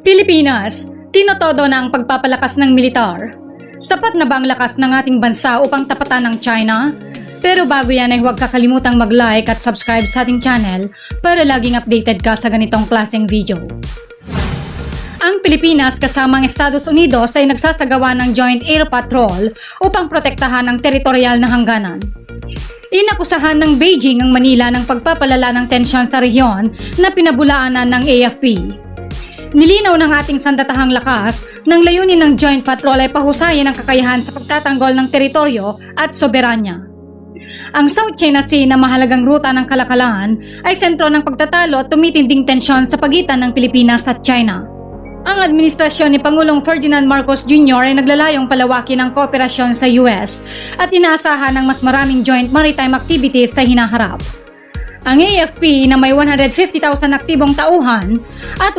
Pilipinas, tinotodo na ang pagpapalakas ng militar. Sapat na ba ang lakas ng ating bansa upang tapatan ng China? Pero bago yan ay huwag kakalimutang mag-like at subscribe sa ating channel para laging updated ka sa ganitong klaseng video. Ang Pilipinas kasama ang Estados Unidos ay nagsasagawa ng Joint Air Patrol upang protektahan ang teritorial na hangganan. Inakusahan ng Beijing ang Manila ng pagpapalala ng tensyon sa rehiyon na pinabulaanan ng AFP. Nilinaw ng ating sandatahang lakas ng layunin ng Joint Patrol ay pahusayin ang kakayahan sa pagtatanggol ng teritoryo at soberanya. Ang South China Sea na mahalagang ruta ng kalakalan ay sentro ng pagtatalo at tumitinding tensyon sa pagitan ng Pilipinas at China. Ang administrasyon ni Pangulong Ferdinand Marcos Jr. ay naglalayong palawakin ang kooperasyon sa US at inaasahan ng mas maraming joint maritime activities sa hinaharap. Ang AFP na may 150,000 aktibong tauhan at